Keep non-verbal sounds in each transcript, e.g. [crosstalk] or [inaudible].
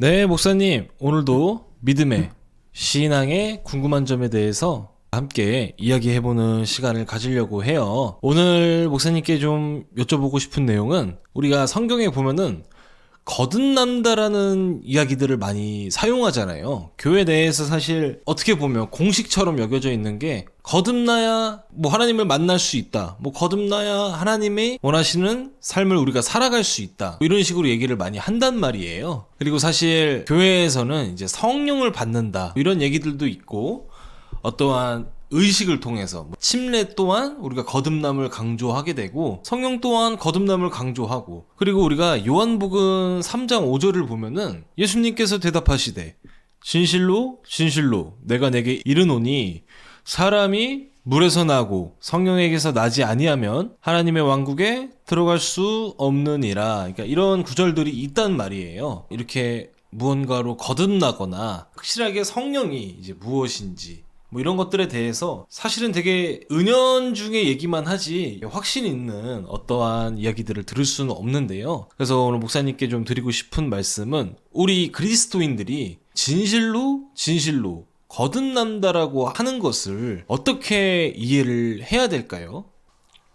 네, 목사님. 오늘도 믿음의 신앙의 궁금한 점에 대해서 함께 이야기해보는 시간을 가지려고 해요. 오늘 목사님께 좀 여쭤보고 싶은 내용은 우리가 성경에 보면은 거듭난다라는 이야기들을 많이 사용하잖아요. 교회 내에서 사실 어떻게 보면 공식처럼 여겨져 있는 게 거듭나야 뭐 하나님을 만날 수 있다. 뭐 거듭나야 하나님이 원하시는 삶을 우리가 살아갈 수 있다. 뭐 이런 식으로 얘기를 많이 한단 말이에요. 그리고 사실 교회에서는 이제 성령을 받는다. 이런 얘기들도 있고 어떠한 의식을 통해서 뭐 침례 또한 우리가 거듭남을 강조하게 되고 성령 또한 거듭남을 강조하고 그리고 우리가 요한복음 3장 5절을 보면은 예수님께서 대답하시되 진실로 진실로 내가 내게 이르노니 사람이 물에서 나고 성령에게서 나지 아니하면 하나님의 왕국에 들어갈 수 없느니라. 그러니까 이런 구절들이 있단 말이에요. 이렇게 무언가로 거듭나거나 확실하게 성령이 이제 무엇인지 뭐 이런 것들에 대해서 사실은 되게 은연중에 얘기만 하지 확신 있는 어떠한 이야기들을 들을 수는 없는데요. 그래서 오늘 목사님께 좀 드리고 싶은 말씀은 우리 그리스도인들이 진실로 진실로 거듭난다라고 하는 것을 어떻게 이해를 해야 될까요?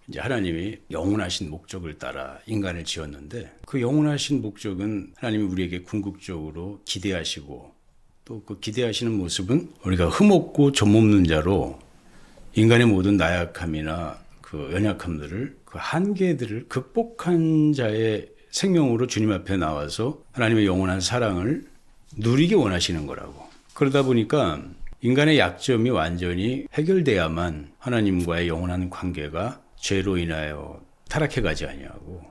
이제 하나님이 영원하신 목적을 따라 인간을 지었는데 그 영원하신 목적은 하나님이 우리에게 궁극적으로 기대하시고 또 그 기대하시는 모습은 우리가 흠없고 좀없는 자로 인간의 모든 나약함이나 그 연약함들을 그 한계들을 극복한 자의 생명으로 주님 앞에 나와서 하나님의 영원한 사랑을 누리게 원하시는 거라고. 그러다 보니까 인간의 약점이 완전히 해결돼야만 하나님과의 영원한 관계가 죄로 인하여 타락해 가지 아니하고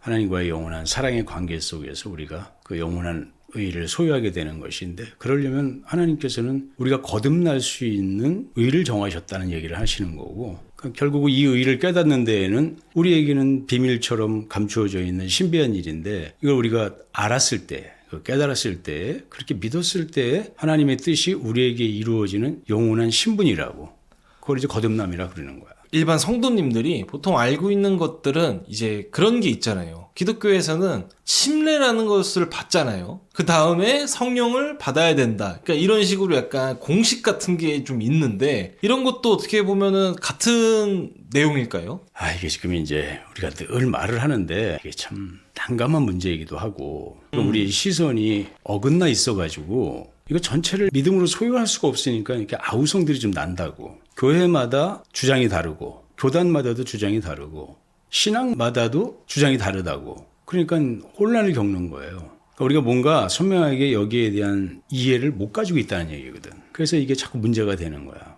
하나님과의 영원한 사랑의 관계 속에서 우리가 그 영원한 의를 소유하게 되는 것인데 그러려면 하나님께서는 우리가 거듭날 수 있는 의를 정하셨다는 얘기를 하시는 거고 그러니까 결국 이 의를 깨닫는 데에는 우리에게는 비밀처럼 감추어져 있는 신비한 일인데 이걸 우리가 알았을 때그 깨달았을 때 그렇게 믿었을 때 하나님의 뜻이 우리에게 이루어지는 영원한 신분이라고 그걸 이제 거듭남이라 그러는 거야. 일반 성도님들이 보통 알고 있는 것들은 이제 그런 게 있잖아요. 기독교에서는 침례라는 것을 받잖아요. 그 다음에 성령을 받아야 된다. 그러니까 이런 식으로 약간 공식 같은 게 좀 있는데 이런 것도 어떻게 보면은 같은 내용일까요? 아, 이게 지금 이제 우리가 늘 말을 하는데 이게 참 난감한 문제이기도 하고 또 우리 시선이 어긋나 있어가지고 이거 전체를 믿음으로 소유할 수가 없으니까 이렇게 아우성들이 좀 난다고. 교회마다 주장이 다르고 교단마다도 주장이 다르고 신앙마다도 주장이 다르다고. 그러니까 혼란을 겪는 거예요. 그러니까 우리가 뭔가 선명하게 여기에 대한 이해를 못 가지고 있다는 얘기거든. 그래서 이게 자꾸 문제가 되는 거야.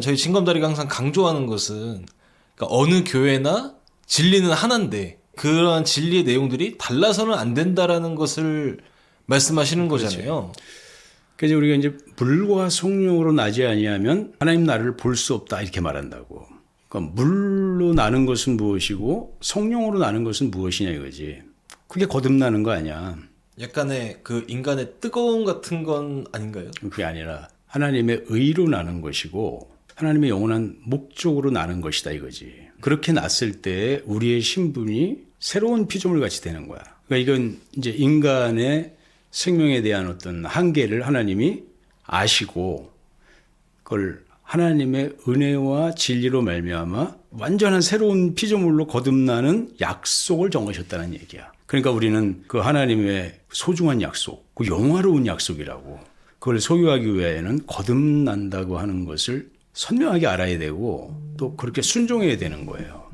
저희 진검다리가 항상 강조하는 것은 그러니까 어느 교회나 진리는 하나인데 그러한 진리의 내용들이 달라서는 안 된다라는 것을 말씀하시는 거잖아요. 그 래서 우리가 이제 물과 성령으로 나지 아니하면 하나님 나를 볼 수 없다 이렇게 말한다고. 그러니까 물로 나는 것은 무엇이고 성령으로 나는 것은 무엇이냐 이거지. 그게 거듭나는 거 아니야. 약간의 그 인간의 뜨거움 같은 건 아닌가요? 그게 아니라 하나님의 의로 나는 것이고 하나님의 영원한 목적으로 나는 것이다 이거지. 그렇게 났을 때 우리의 신분이 새로운 피조물 같이 되는 거야. 그러니까 이건 이제 인간의 생명에 대한 어떤 한계를 하나님이 아시고 그걸 하나님의 은혜와 진리로 말미암아 완전한 새로운 피조물로 거듭나는 약속을 정하셨다는 얘기야. 그러니까 우리는 그 하나님의 소중한 약속, 그 영화로운 약속이라고 그걸 소유하기 위해는 거듭난다고 하는 것을 선명하게 알아야 되고 또 그렇게 순종해야 되는 거예요.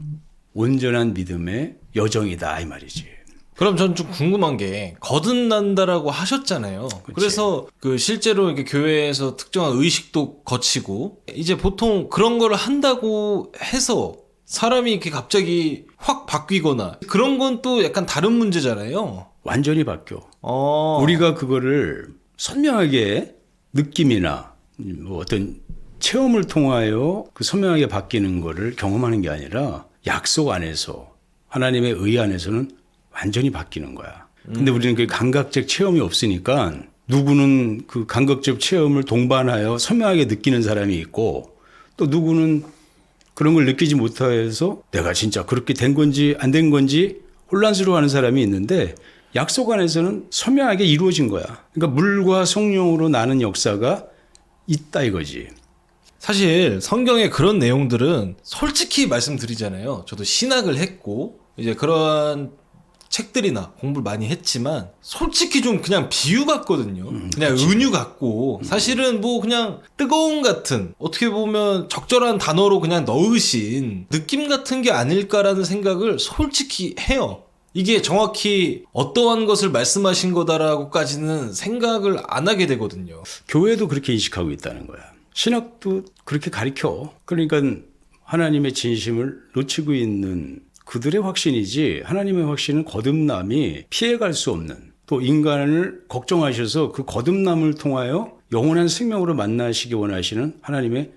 온전한 믿음의 여정이다 이 말이지. 그럼 전 좀 궁금한 게 거듭난다라고 하셨잖아요. 그래서 그 실제로 이렇게 교회에서 특정한 의식도 거치고 이제 보통 그런 거를 한다고 해서 사람이 이렇게 갑자기 확 바뀌거나 그런 건 또 약간 다른 문제잖아요. 완전히 바뀌어. 어. 우리가 그거를 선명하게 느낌이나 뭐 어떤 체험을 통하여 그 선명하게 바뀌는 거를 경험하는 게 아니라 약속 안에서 하나님의 의 안에서는 완전히 바뀌는 거야. 근데 우리는 그 감각적 체험이 없으니까 누구는 그 감각적 체험을 동반하여 선명하게 느끼는 사람이 있고 또 누구는 그런 걸 느끼지 못해서 내가 진짜 그렇게 된 건지 안 된 건지 혼란스러워하는 사람이 있는데 약속 안에서는 선명하게 이루어진 거야. 그러니까 물과 성령으로 나는 역사가 있다 이거지. 사실 성경의 그런 내용들은 솔직히 말씀드리잖아요. 저도 신학을 했고 이제 그런 책들이나 공부를 많이 했지만 솔직히 좀 그냥 비유 같거든요. 그냥 은유 같고 사실은 뭐 그냥 뜨거움 같은 어떻게 보면 적절한 단어로 그냥 넣으신 느낌 같은 게 아닐까라는 생각을 솔직히 해요. 이게 정확히 어떠한 것을 말씀하신 거다라고까지는 생각을 안 하게 되거든요. 교회도 그렇게 인식하고 있다는 거야. 신학도 그렇게 가리켜. 그러니까 하나님의 진심을 놓치고 있는 그들의 확신이지 하나님의 확신은 거듭남이 피해갈 수 없는 또 인간을 걱정하셔서 그 거듭남을 통하여 영원한 생명으로 만나시기 원하시는 하나님의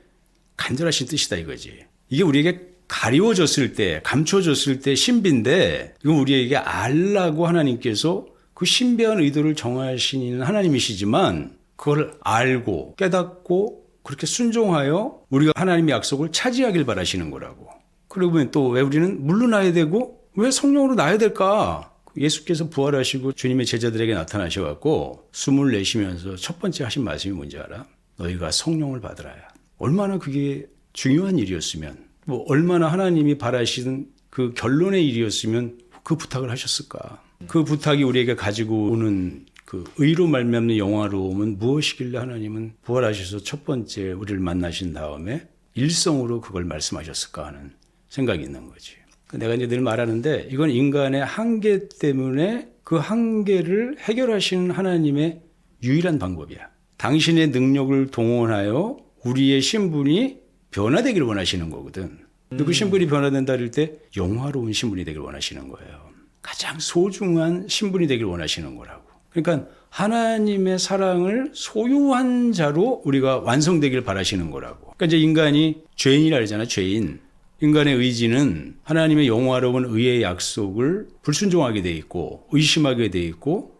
간절하신 뜻이다 이거지. 이게 우리에게 가리워졌을 때, 감춰졌을 때 신비인데, 이건 우리에게 알라고 하나님께서 그 신비한 의도를 정하시는 하나님이시지만, 그걸 알고, 깨닫고, 그렇게 순종하여 우리가 하나님의 약속을 차지하길 바라시는 거라고. 그러면 또 왜 우리는 물러나야 되고, 왜 성령으로 나야 될까? 예수께서 부활하시고 주님의 제자들에게 나타나셔갖고 숨을 내쉬면서 첫 번째 하신 말씀이 뭔지 알아? 너희가 성령을 받으라야. 얼마나 그게 중요한 일이었으면, 뭐 얼마나 하나님이 바라시는 그 결론의 일이었으면 그 부탁을 하셨을까? 그 부탁이 우리에게 가지고 오는 그 의로 말미암는 영화로움은 무엇이길래 하나님은 부활하셔서 첫 번째 우리를 만나신 다음에 일성으로 그걸 말씀하셨을까 하는 생각이 있는 거지. 내가 이제 늘 말하는데 이건 인간의 한계 때문에 그 한계를 해결하시는 하나님의 유일한 방법이야. 당신의 능력을 동원하여 우리의 신분이 변화되기를 원하시는 거거든. 근데 그 신분이 변화된다 할 때 영화로운 신분이 되길 원하시는 거예요. 가장 소중한 신분이 되길 원하시는 거라고. 그러니까 하나님의 사랑을 소유한 자로 우리가 완성되길 바라시는 거라고. 그러니까 이제 인간이 죄인이라 그러잖아, 죄인. 인간의 의지는 하나님의 영화로운 의의 약속을 불순종하게 돼 있고 의심하게 돼 있고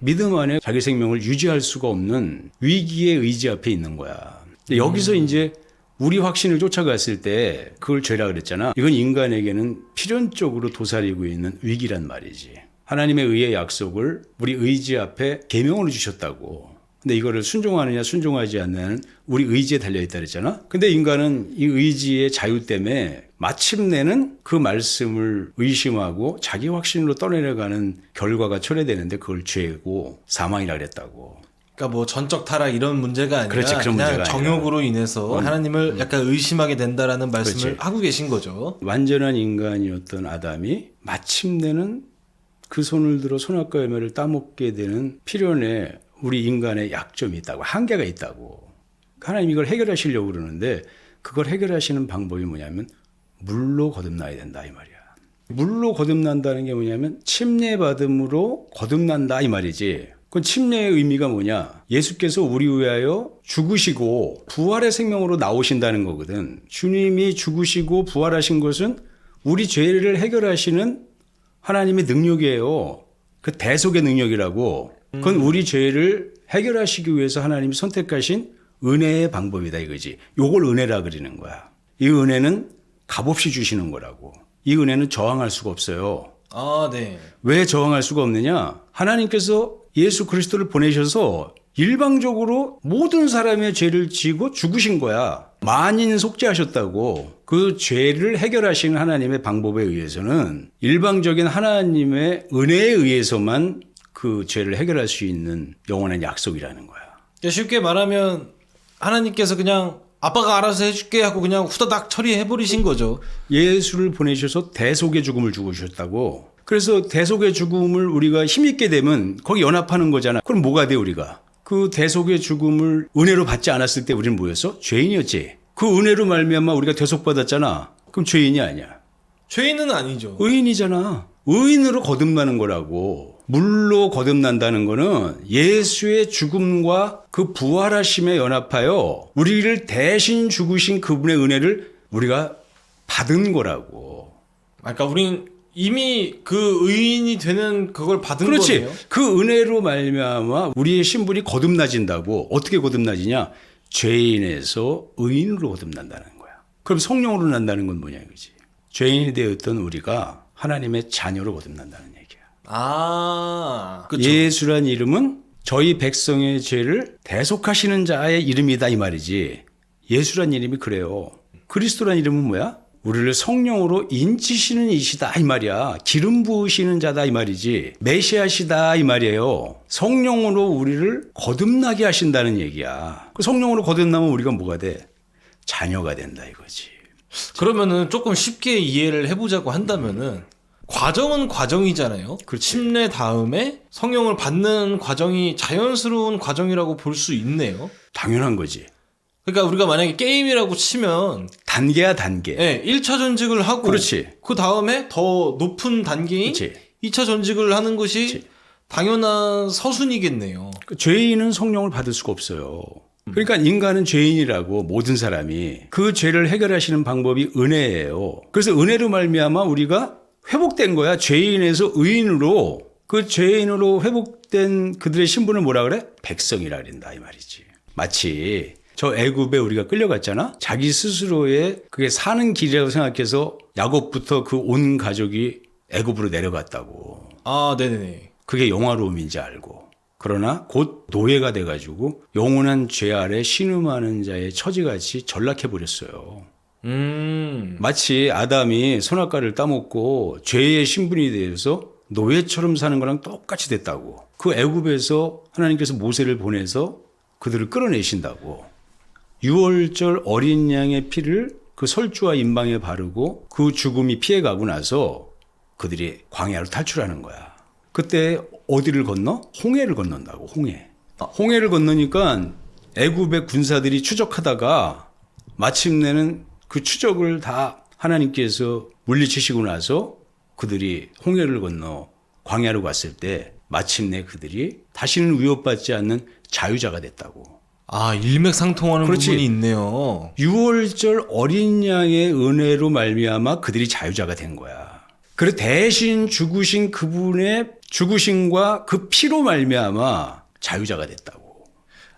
믿음 안에 자기 생명을 유지할 수가 없는 위기의 의지 앞에 있는 거야. 여기서 이제 우리 확신을 쫓아갔을 때 그걸 죄라 그랬잖아. 이건 인간에게는 필연적으로 도사리고 있는 위기란 말이지. 하나님의 의의 약속을 우리 의지 앞에 계명으로 주셨다고. 근데 이거를 순종하느냐 순종하지 않느냐는 우리 의지에 달려 있다 그랬잖아. 근데 인간은 이 의지의 자유 때문에 마침내는 그 말씀을 의심하고 자기 확신으로 떠내려가는 결과가 초래되는데 그걸 죄고 사망이라 그랬다고. 그러니까 뭐 전적 타락 이런 문제가 아니라 그렇지, 그런 그냥 문제가 정욕으로 인해서 하나님을 약간 의심하게 된다라는 말씀을 그렇지. 하고 계신 거죠. 완전한 인간이었던 아담이 마침내는 그 손을 들어 선악과 열매를 따먹게 되는 필연에 우리 인간의 약점이 있다고 한계가 있다고 하나님 이걸 해결하시려고 그러는데 그걸 해결하시는 방법이 뭐냐면 물로 거듭나야 된다 이 말이야. 물로 거듭난다는 게 뭐냐면 침례받음으로 거듭난다 이 말이지. 그 침례의 의미가 뭐냐? 예수께서 우리 위하여 죽으시고 부활의 생명으로 나오신다는 거거든. 주님이 죽으시고 부활하신 것은 우리 죄를 해결하시는 하나님의 능력이에요. 그 대속의 능력이라고. 그건 우리 죄를 해결하시기 위해서 하나님이 선택하신 은혜의 방법이다 이거지. 요걸 은혜라 그리는 거야. 이 은혜는 값없이 주시는 거라고. 이 은혜는 저항할 수가 없어요. 아, 네. 왜 저항할 수가 없느냐? 하나님께서 예수 그리스도를 보내셔서 일방적으로 모든 사람의 죄를 지고 죽으신 거야. 만인 속죄하셨다고. 그 죄를 해결하시는 하나님의 방법에 의해서는 일방적인 하나님의 은혜에 의해서만 그 죄를 해결할 수 있는 영원한 약속이라는 거야. 그러니까 쉽게 말하면 하나님께서 그냥 아빠가 알아서 해줄게 하고 그냥 후다닥 처리해버리신 거죠. 예수를 보내셔서 대속의 죽음을 죽으셨다고. 그래서 대속의 죽음을 우리가 힘있게 되면 거기 연합하는 거잖아. 그럼 뭐가 돼 우리가? 그 대속의 죽음을 은혜로 받지 않았을 때 우리는 뭐였어? 죄인이었지. 그 은혜로 말미암아 우리가 대속받았잖아. 그럼 죄인이 아니야. 죄인은 아니죠. 의인이잖아. 의인으로 거듭나는 거라고. 물로 거듭난다는 거는 예수의 죽음과 그 부활하심에 연합하여 우리를 대신 죽으신 그분의 은혜를 우리가 받은 거라고. 그러니까 우린 이미 그 의인이 되는 그걸 받은 그렇지. 거네요. 그 은혜로 말미암아 우리의 신분이 거듭나진다고. 어떻게 거듭나지냐? 죄인에서 의인으로 거듭난다는 거야. 그럼 성령으로 난다는 건 뭐냐 이거지. 죄인이 되었던 우리가 하나님의 자녀로 거듭난다는 얘기야. 아, 그쵸. 예수란 이름은 저희 백성의 죄를 대속하시는 자의 이름이다 이 말이지. 예수란 이름이 그래요. 그리스도란 이름은 뭐야? 우리를 성령으로 인치시는 이시다 이 말이야. 기름 부으시는 자다 이 말이지. 메시아시다 이 말이에요. 성령으로 우리를 거듭나게 하신다는 얘기야. 그 성령으로 거듭나면 우리가 뭐가 돼? 자녀가 된다 이거지. 그러면은 조금 쉽게 이해를 해보자고 한다면은 과정은 과정이잖아요. 침례 다음에 성령을 받는 과정이 자연스러운 과정이라고 볼 수 있네요. 당연한 거지. 그러니까 우리가 만약에 게임이라고 치면 단계야 단계. 예, 1차 전직을 하고 그렇지. 그 다음에 더 높은 단계인 그렇지. 2차 전직을 하는 것이 당연한 서순이겠네요. 그 죄인은 성령을 받을 수가 없어요. 그러니까 인간은 죄인이라고 모든 사람이 그 죄를 해결하시는 방법이 은혜예요. 그래서 은혜로 말미암아 우리가 회복된 거야. 죄인에서 의인으로 그 죄인으로 회복된 그들의 신분을 뭐라 그래? 백성이라 그런다 이 말이지. 마치 저 애굽에 우리가 끌려갔잖아. 자기 스스로의 그게 사는 길이라고 생각해서 야곱부터 그 온 가족이 애굽으로 내려갔다고. 아, 네네네. 그게 영화로움인지 알고 그러나 곧 노예가 돼가지고 영원한 죄 아래 신음하는 자의 처지같이 전락해 버렸어요. 음, 마치 아담이 선악과를 따먹고 죄의 신분이 되어서 노예처럼 사는 거랑 똑같이 됐다고. 그 애굽에서 하나님께서 모세를 보내서 그들을 끌어내신다고. 유월절 어린 양의 피를 그 설주와 임방에 바르고 그 죽음이 피해가고 나서 그들이 광야로 탈출하는 거야. 그때 어디를 건너? 홍해를 건넌다고. 홍해. 홍해를 건너니까 애굽의 군사들이 추적하다가 마침내는 그 추적을 다 하나님께서 물리치시고 나서 그들이 홍해를 건너 광야로 갔을 때 마침내 그들이 다시는 위협받지 않는 자유자가 됐다고. 아, 일맥상통하는 그렇지. 부분이 있네요. 6월절 어린 양의 은혜로 말미암아 그들이 자유자가 된 거야. 그래 대신 죽으신 그분의 죽으심과 그 피로 말미암아 자유자가 됐다고.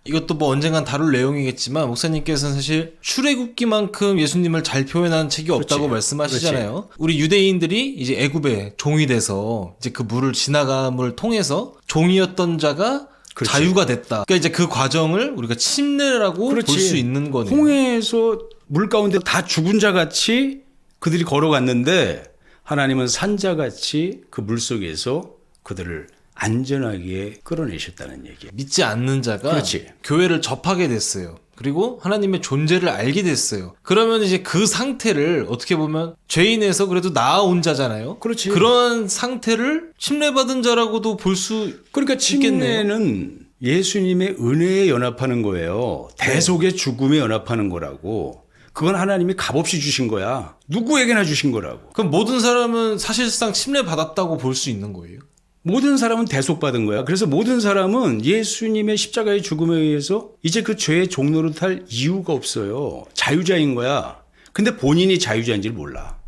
이것도 뭐 언젠간 다룰 내용이겠지만 목사님께서는 사실 출애굽기만큼 예수님을 잘 표현한 책이 없다고 말씀하시잖아요. 우리 유대인들이 이제 애굽의 종이 돼서 이제 그 물을 지나감을 통해서 종이었던 자가 그렇지. 자유가 됐다. 그러니까 이제 그 과정을 우리가 침례라고 볼 그렇지. 수 있는 거네요. 홍해에서 물 가운데 다 죽은 자 같이 그들이 걸어갔는데 하나님은 산자 같이 그 물 속에서 그들을 안전하게 끌어내셨다는 얘기예요. 믿지 않는 자가 그렇지. 교회를 접하게 됐어요. 그리고 하나님의 존재를 알게 됐어요. 그러면 이제 그 상태를 어떻게 보면 죄인에서 그래도 나아온 자잖아요. 그렇지. 그런 상태를 침례받은 자라고도 볼 수 그러니까 침례는 예수님의 은혜에 연합하는 거예요. 대속의 죽음에 연합하는 거라고. 그건 하나님이 값없이 주신 거야. 누구에게나 주신 거라고. 그럼 모든 사람은 사실상 침례 받았다고 볼 수 있는 거예요. 모든 사람은 대속받은 거야. 그래서 모든 사람은 예수님의 십자가의 죽음에 의해서 이제 그 죄의 종로를 탈 이유가 없어요. 자유자인 거야. 근데 본인이 자유자인지를 몰라.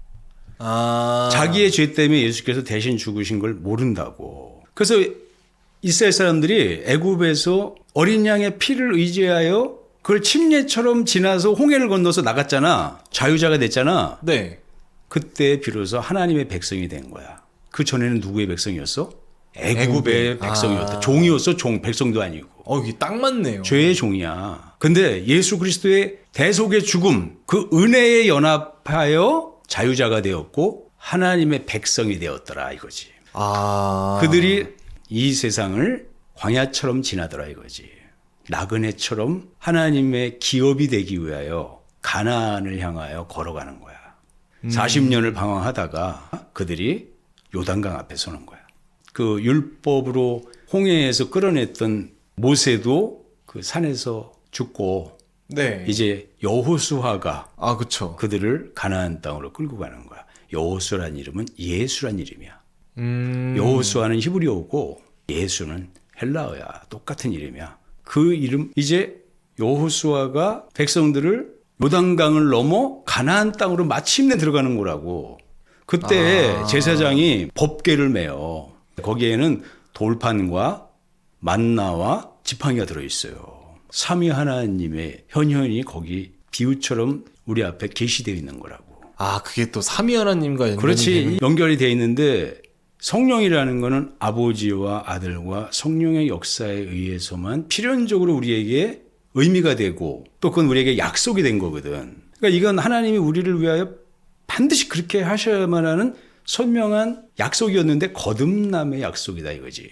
아. 자기의 죄 때문에 예수께서 대신 죽으신 걸 모른다고. 그래서 이스라엘 사람들이 애굽에서 어린 양의 피를 의지하여 그걸 침례처럼 지나서 홍해를 건너서 나갔잖아. 자유자가 됐잖아. 네. 그때 비로소 하나님의 백성이 된 거야. 그 전에는 누구의 백성이었어? 애굽의. 백성이었다. 아. 종이었어. 종 백성도 아니고. 어, 이게 딱 맞네요. 죄의 종이야. 근데 예수 그리스도의 대속의 죽음, 그 은혜에 연합하여 자유자가 되었고 하나님의 백성이 되었더라 이거지. 아. 그들이 이 세상을 광야처럼 지나더라 이거지. 나그네처럼 하나님의 기업이 되기 위하여 가나안을 향하여 걸어가는 거야. 40년을 방황하다가 그들이 요단강 앞에 서는 거야. 그 율법으로 홍해에서 끌어냈던 모세도 그 산에서 죽고 네. 이제 여호수아가 아, 그쵸. 그들을 가나안 땅으로 끌고 가는 거야. 여호수아란 이름은 예수란 이름이야. 음. 여호수아는 히브리어고 예수는 헬라어야. 똑같은 이름이야. 그 이름 이제 여호수아가 백성들을 요단강을 넘어 가나안 땅으로 마침내 들어가는 거라고. 그때 아. 제사장이 법궤를 메어. 거기에는 돌판과 만나와 지팡이가 들어 있어요. 삼위 하나님의 현현이 거기 비유처럼 우리 앞에 계시되어 있는 거라고. 아, 그게 또 삼위 하나님과 연관이 그렇지. 되는 연결이 돼 있는데 성령이라는 것은 아버지와 아들과 성령의 역사에 의해서만 필연적으로 우리에게 의미가 되고 또 그건 우리에게 약속이 된 거거든. 그러니까 이건 하나님이 우리를 위하여 반드시 그렇게 하셔야만 하는 선명한 약속이었는데 거듭남의 약속이다 이거지.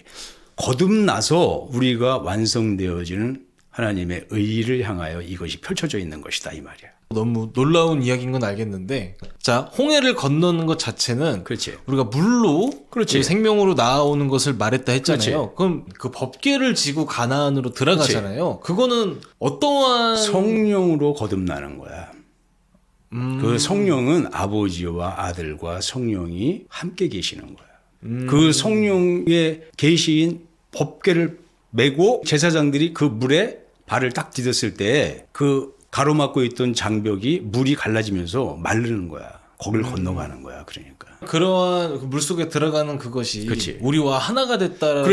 거듭나서 우리가 완성되어지는 하나님의 의를 향하여 이것이 펼쳐져 있는 것이다 이 말이야. 너무 놀라운 이야기인 건 알겠는데 자 홍해를 건너는 것 자체는 그렇지. 우리가 물로 그렇지. 그 생명으로 나오는 것을 말했다 했잖아요. 그럼 그 법계를 지고 가나안으로 들어가잖아요. 그거는 어떠한 성령으로 거듭나는 거야. 음, 그 성령은 아버지와 아들과 성령이 함께 계시는 거야. 음. 그 성령의 계시인 법궤를 메고 제사장들이 그 물에 발을 딱 디뎠을 때 그 가로막고 있던 장벽이 물이 갈라지면서 마르는 거야. 거길 건너가는 거야. 그러니까. 그러한 그 물속에 들어가는 그것이 그치. 우리와 하나가 됐다라고.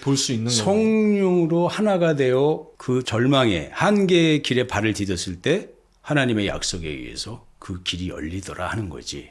볼 수 있는. 성령으로 하나가 되어 그 절망의 한계의 길에 발을 디뎠을 때 하나님의 약속에 의해서 그 길이 열리더라 하는 거지.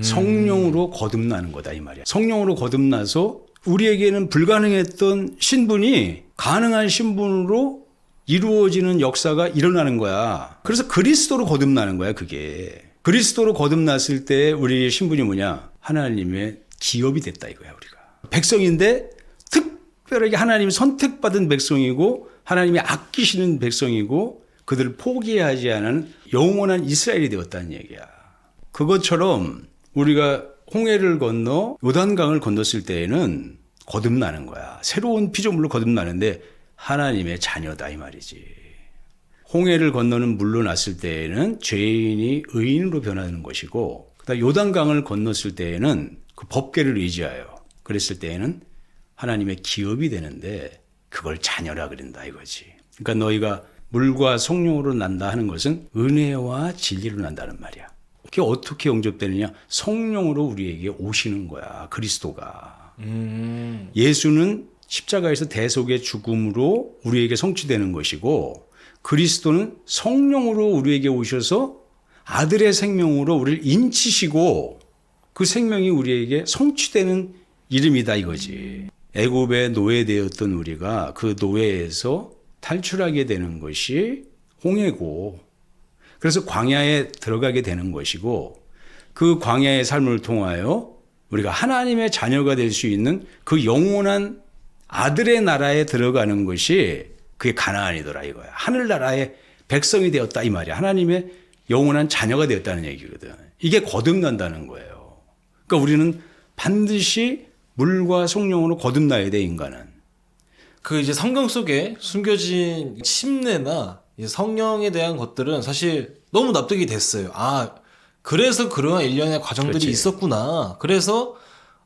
성령으로 거듭나는 거다 이 말이야. 성령으로 거듭나서 우리에게는 불가능했던 신분이 가능한 신분으로 이루어지는 역사가 일어나는 거야. 그래서 그리스도로 거듭나는 거야, 그게. 그리스도로 거듭났을 때 우리의 신분이 뭐냐? 하나님의 기업이 됐다 이거야, 우리가. 백성인데 특별하게 하나님이 선택받은 백성이고 하나님이 아끼시는 백성이고 그들을 포기하지 않은 영원한 이스라엘이 되었다는 얘기야. 그것처럼 우리가 홍해를 건너 요단강을 건넜을 때에는 거듭나는 거야. 새로운 피조물로 거듭나는데 하나님의 자녀다 이 말이지. 홍해를 건너는 물로 났을 때에는 죄인이 의인으로 변하는 것이고 그다음 요단강을 건넜을 때에는 그 법궤를 의지하여 그랬을 때에는 하나님의 기업이 되는데 그걸 자녀라 그런다 이거지. 그러니까 너희가 물과 성령으로 난다 하는 것은 은혜와 진리로 난다는 말이야. 그게 어떻게 영접되느냐? 성령으로 우리에게 오시는 거야. 그리스도가. 음, 예수는 십자가에서 대속의 죽음으로 우리에게 성취되는 것이고 그리스도는 성령으로 우리에게 오셔서 아들의 생명으로 우리를 인치시고 그 생명이 우리에게 성취되는 이름이다 이거지. 애굽의 노예되었던 우리가 그 노예에서 탈출하게 되는 것이 홍해고 그래서 광야에 들어가게 되는 것이고 그 광야의 삶을 통하여 우리가 하나님의 자녀가 될 수 있는 그 영원한 아들의 나라에 들어가는 것이 그게 가나안이더라 이거야. 하늘나라의 백성이 되었다 이 말이야. 하나님의 영원한 자녀가 되었다는 얘기거든. 이게 거듭난다는 거예요. 그러니까 우리는 반드시 물과 성령으로 거듭나야 돼 인간은. 그 이제 성경 속에 숨겨진 침례나 성령에 대한 것들은 사실 너무 납득이 됐어요. 아, 그래서 그러한 일련의 과정들이 그렇지. 있었구나. 그래서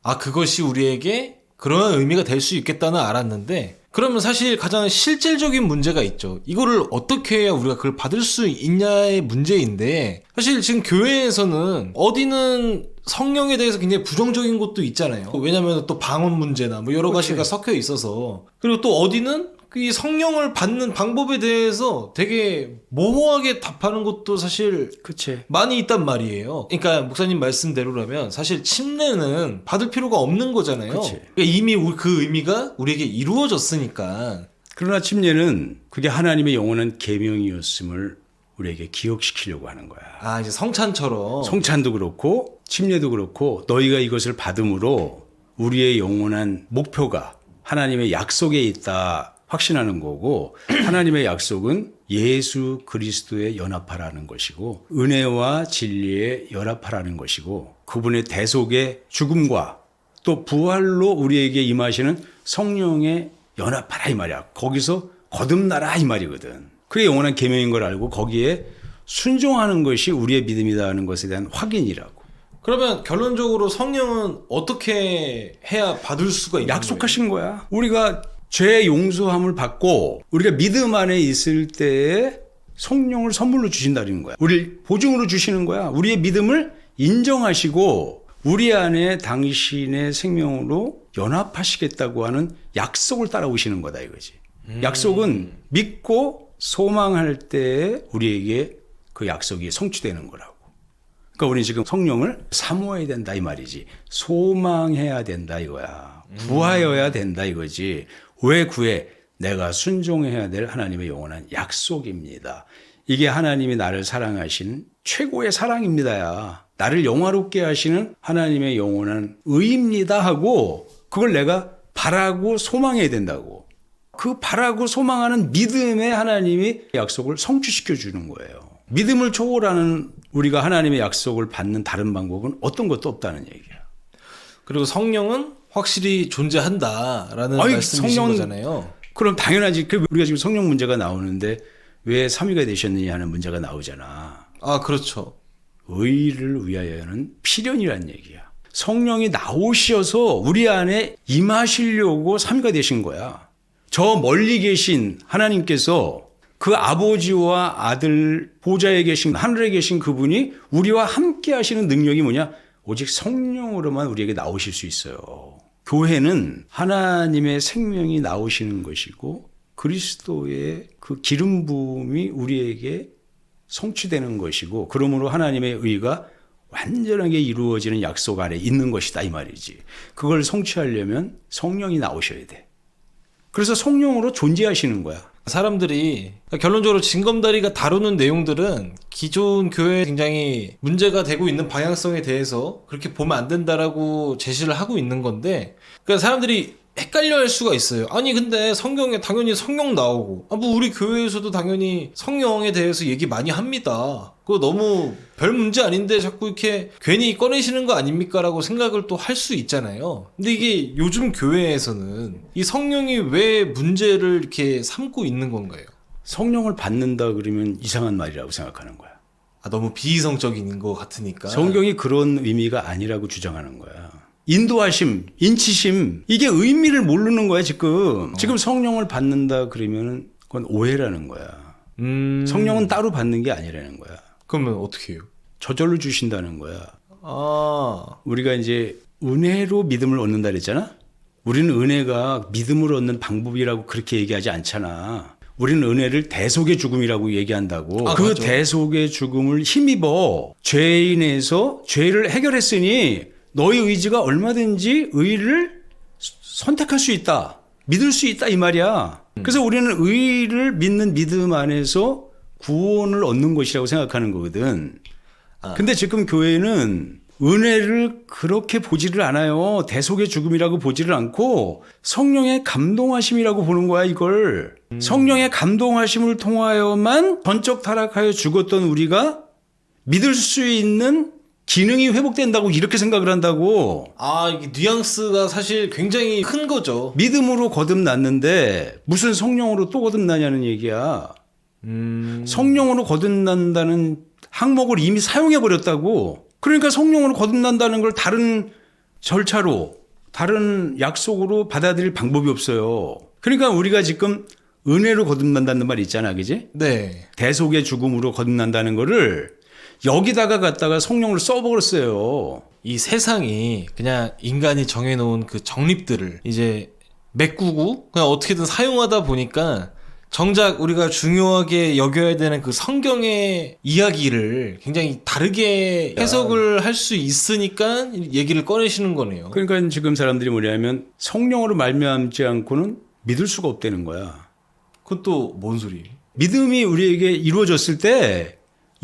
아, 그것이 우리에게 그러한 의미가 될 수 있겠다는 알았는데 그러면 사실 가장 실질적인 문제가 있죠. 이거를 어떻게 해야 우리가 그걸 받을 수 있냐의 문제인데 사실 지금 교회에서는 어디는 성령에 대해서 굉장히 부정적인 것도 있잖아요. 왜냐하면 또 방언 문제나 뭐 여러 가지가 섞여 있어서 그리고 또 어디는 이 성령을 받는 방법에 대해서 되게 모호하게 답하는 것도 사실 그치. 많이 있단 말이에요. 그러니까 목사님 말씀대로라면 사실 침례는 받을 필요가 없는 거잖아요. 그러니까 이미 그 의미가 우리에게 이루어졌으니까. 그러나 침례는 그게 하나님의 영원한 계명이었음을 우리에게 기억시키려고 하는 거야. 아 이제 성찬처럼. 성찬도 그렇고 침례도 그렇고 너희가 이것을 받음으로 우리의 영원한 목표가 하나님의 약속에 있다 확신하는 거고 [clears throat] 하나님의 약속은 예수 그리스도의 연합하라는 것이고 은혜와 진리의 연합하라는 것이고 그분의 대속의 죽음과 또 부활로 우리에게 임하시는 성령의 연합하라 이 말이야. 거기서 거듭나라 이 말이거든. 그게 영원한 계명인 걸 알고 거기에 순종하는 것이 우리의 믿음이라는 것에 대한 확인이라고. 그러면 결론적으로 성령은 어떻게 해야 받을 수가 있는? 약속하신 거야. 우리가 죄 용서함을 받고 우리가 믿음 안에 있을 때에 성령을 선물로 주신다는 거야. 우리를 보증으로 주시는 거야. 우리의 믿음을 인정하시고 우리 안에 당신의 생명으로 연합하시겠다고 하는 약속을 따라오시는 거다 이거지. 약속은 믿고 소망할 때 우리에게 그 약속이 성취되는 거라고. 그러니까 우리 지금 성령을 사모해야 된다 이 말이지. 소망해야 된다 이거야. 구하여야 된다 이거지. 왜 구해? 내가 순종해야 될 하나님의 영원한 약속입니다. 이게 하나님이 나를 사랑하시는 최고의 사랑입니다야. 나를 영화롭게 하시는 하나님의 영원한 의입니다 하고 그걸 내가 바라고 소망해야 된다고. 그 바라고 소망하는 믿음의 하나님이 약속을 성취시켜 주는 거예요. 믿음을 초월하는 우리가 하나님의 약속을 받는 다른 방법은 어떤 것도 없다는 얘기야. 그리고 성령은 확실히 존재한다라는 아이, 말씀이신 성령- 거잖아요. 그럼 당연하지. 그 우리가 지금 성령 문제가 나오는데 왜 삼위가 되셨느냐 하는 문제가 나오잖아. 아 그렇죠. 의를 위하여는 필연이란 얘기야. 성령이 나오셔서 우리 안에 임하시려고 삼위가 되신 거야. 저 멀리 계신 하나님께서 그 아버지와 아들 보좌에 계신 하늘에 계신 그분이 우리와 함께 하시는 능력이 뭐냐? 오직 성령으로만 우리에게 나오실 수 있어요. 교회는 하나님의 생명이 나오시는 것이고 그리스도의 그 기름 부음이 우리에게 성취되는 것이고 그러므로 하나님의 의가 완전하게 이루어지는 약속 안에 있는 것이다 이 말이지. 그걸 성취하려면 성령이 나오셔야 돼. 그래서 성령으로 존재하시는 거야. 사람들이 그러니까 결론적으로 징검다리가 다루는 내용들은 기존 교회에 굉장히 문제가 되고 있는 방향성에 대해서 그렇게 보면 안 된다라고 제시를 하고 있는 건데 그러니까 사람들이 헷갈려 할 수가 있어요. 아니 근데 성경에 당연히 성령 나오고 아 뭐 우리 교회에서도 당연히 성령에 대해서 얘기 많이 합니다. 그거 너무 별 문제 아닌데 자꾸 이렇게 괜히 꺼내시는 거 아닙니까 라고 생각을 또 할 수 있잖아요. 근데 이게 요즘 교회에서는 이 성령이 왜 문제를 이렇게 삼고 있는 건가요? 성령을 받는다 그러면 이상한 말이라고 생각하는 거야. 아 너무 비이성적인 것 같으니까. 성경이 그런 의미가 아니라고 주장하는 거야. 인도하심, 인치심, 이게 의미를 모르는 거야, 지금. 지금 성령을 받는다 그러면은 그건 오해라는 거야. 음. 성령은 따로 받는 게 아니라는 거야. 그러면 어떻게 해요? 저절로 주신다는 거야. 아. 우리가 이제 은혜로 믿음을 얻는다 그랬잖아? 우리는 은혜가 믿음을 얻는 방법이라고 그렇게 얘기하지 않잖아. 우리는 은혜를 대속의 죽음이라고 얘기한다고. 아, 그 맞죠. 대속의 죽음을 힘입어 죄인에서 죄를 해결했으니 너의 의지가 얼마든지 의를 선택할 수 있다. 믿을 수 있다 이 말이야. 그래서 우리는 의를 믿는 믿음 안에서 구원을 얻는 것이라고 생각하는 거거든. 근데 지금 교회는 은혜를 그렇게 보지를 않아요. 대속의 죽음이라고 보지를 않고 성령의 감동하심이라고 보는 거야, 이걸. 성령의 감동하심을 통하여만 전적 타락하여 죽었던 우리가 믿을 수 있는 기능이 회복된다고 이렇게 생각을 한다고. 아, 이게 뉘앙스가 사실 굉장히 큰 거죠. 믿음으로 거듭났는데 무슨 성령으로 또 거듭나냐는 얘기야. 음. 성령으로 거듭난다는 항목을 이미 사용해 버렸다고. 그러니까 성령으로 거듭난다는 걸 다른 절차로 다른 약속으로 받아들일 방법이 없어요. 그러니까 우리가 지금 은혜로 거듭난다는 말 있잖아, 그지? 네. 대속의 죽음으로 거듭난다는 거를 여기다가 갖다가 성령을 써버렸어요. 이 세상이 그냥 인간이 정해놓은 그 정립들을 이제 메꾸고 그냥 어떻게든 사용하다 보니까 정작 우리가 중요하게 여겨야 되는 그 성경의 이야기를 굉장히 다르게 해석을 할 수 있으니까 얘기를 꺼내시는 거네요. 그러니까 지금 사람들이 뭐냐면 성령으로 말미암지 않고는 믿을 수가 없다는 거야. 그건 또 뭔 소리예요? 믿음이 우리에게 이루어졌을 때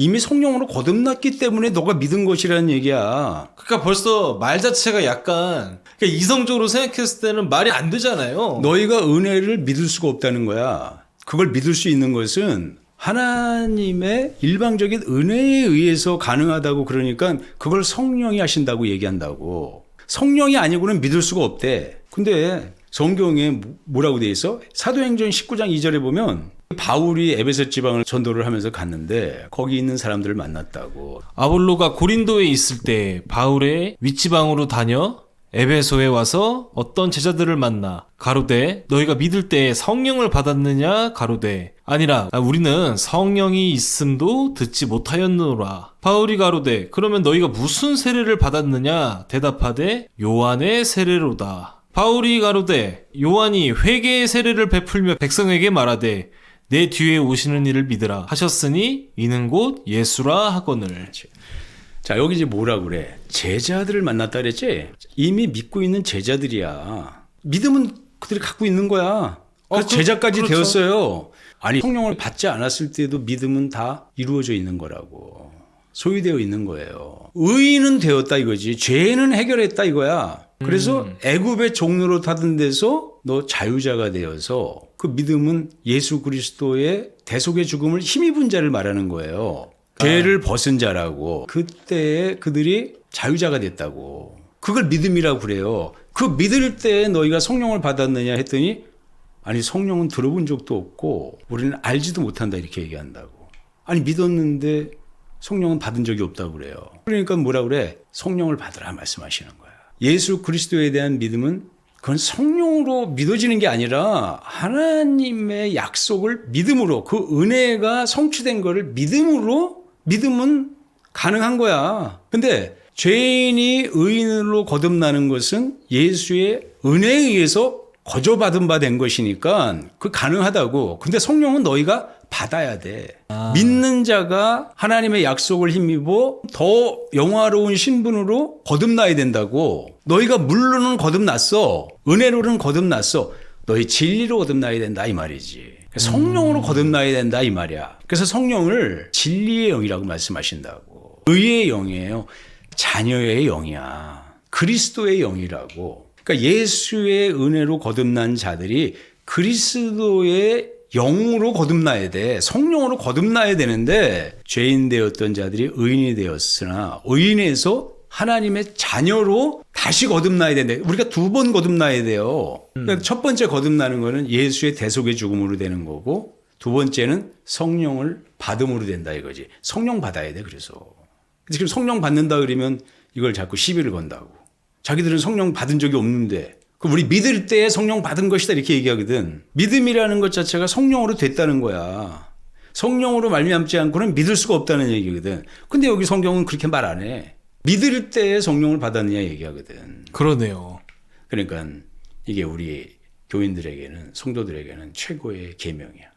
이미 성령으로 거듭났기 때문에 너가 믿은 것이라는 얘기야. 그러니까 벌써 말 자체가 약간 그러니까 이성적으로 생각했을 때는 말이 안 되잖아요. 너희가 은혜를 믿을 수가 없다는 거야. 그걸 믿을 수 있는 것은 하나님의 일방적인 은혜에 의해서 가능하다고 그러니까 그걸 성령이 하신다고 얘기한다고. 성령이 아니고는 믿을 수가 없대. 근데 성경에 뭐- 뭐라고 돼 있어? 사도행전 19장 2절에 보면 바울이 에베소 지방을 전도를 하면서 갔는데 거기 있는 사람들을 만났다고. 아볼로가 고린도에 있을 때 바울의 윗지방으로 다녀 에베소에 와서 어떤 제자들을 만나 가로되 너희가 믿을 때 성령을 받았느냐? 가로되 아니라 아, 우리는 성령이 있음도 듣지 못하였노라. 바울이 가로되 그러면 너희가 무슨 세례를 받았느냐? 대답하되 요한의 세례로다. 바울이 가로되 요한이 회개의 세례를 베풀며 백성에게 말하되 내 뒤에 오시는 이를 믿으라 하셨으니 이는 곧 예수라 하거늘 자, 여기 이제 뭐라 그래? 제자들을 만났다 그랬지? 이미 믿고 있는 제자들이야. 믿음은 그들이 갖고 있는 거야. 어, 그- 제자까지 그렇죠. 되었어요. 아니, 성령을 받지 않았을 때도 믿음은 다 이루어져 있는 거라고. 소유되어 있는 거예요. 의인은 되었다 이거지. 죄는 해결했다 이거야. 그래서 음. 애굽의 종로로 타던 데서 너 자유자가 되어서 그 믿음은 예수 그리스도의 대속의 죽음을 힘입은 자를 말하는 거예요. 죄를 벗은 자라고. 그때 그들이 자유자가 됐다고. 그걸 믿음이라고 그래요. 그 믿을 때 너희가 성령을 받았느냐 했더니 아니 성령은 들어본 적도 없고 우리는 알지도 못한다 이렇게 얘기한다고. 아니 믿었는데 성령은 받은 적이 없다고 그래요. 그러니까 뭐라 그래? 성령을 받으라 말씀하시는 거야. 예수 그리스도에 대한 믿음은 그건 성령으로 믿어지는 게 아니라 하나님의 약속을 믿음으로 그 은혜가 성취된 거를 믿음으로 믿음은 가능한 거야. 근데 죄인이 의인으로 거듭나는 것은 예수의 은혜에 의해서 거저받은 바 된 것이니까 그 가능하다고. 근데 성령은 너희가 받아야 돼. 믿는 자가 하나님의 약속을 힘입어 더 영화로운 신분으로 거듭나야 된다고. 너희가 물로는 거듭났어. 은혜로는 거듭났어. 너희 진리로 거듭나야 된다 이 말이지. 성령으로 거듭나야 된다 이 말이야. 그래서 성령을 진리의 영이라고 말씀하신다고. 의의 영이에요. 자녀의 영이야. 그리스도의 영이라고. 그러니까 예수의 은혜로 거듭난 자들이 그리스도의 영으로 거듭나야 돼. 성령으로 거듭나야 되는데 죄인 되었던 자들이 의인이 되었으나 의인에서 하나님의 자녀로 다시 거듭나야 된다. 우리가 두 번 거듭나야 돼요. 그러니까 첫 번째 거듭나는 거는 예수의 대속의 죽음으로 되는 거고 두 번째는 성령을 받음으로 된다 이거지. 성령 받아야 돼. 그래서 지금 성령 받는다 그러면 이걸 자꾸 시비를 건다고. 자기들은 성령 받은 적이 없는데 그 우리 믿을 때 성령 받은 것이다 이렇게 얘기하거든. 믿음이라는 것 자체가 성령으로 됐다는 거야. 성령으로 말미암지 않고는 믿을 수가 없다는 얘기거든. 근데 여기 성경은 그렇게 말 안 해. 믿을 때 성령을 받았느냐 얘기하거든. 그러네요. 그러니까 이게 우리 교인들에게는 성도들에게는 최고의 계명이야.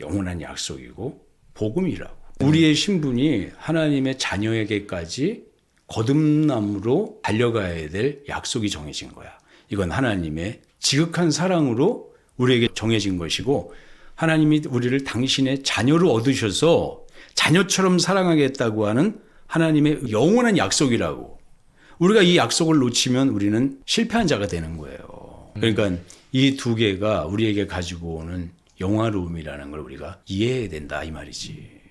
영원한 약속이고 복음이라고. 우리의 신분이 하나님의 자녀에게까지 거듭남으로 달려가야 될 약속이 정해진 거야. 이건 하나님의 지극한 사랑으로 우리에게 정해진 것이고 하나님이 우리를 당신의 자녀로 얻으셔서 자녀처럼 사랑하겠다고 하는 하나님의 영원한 약속이라고. 우리가 이 약속을 놓치면 우리는 실패한 자가 되는 거예요. 그러니까 이 두 개가 우리에게 가지고 오는 영화로움이라는 걸 우리가 이해해야 된다 이 말이지.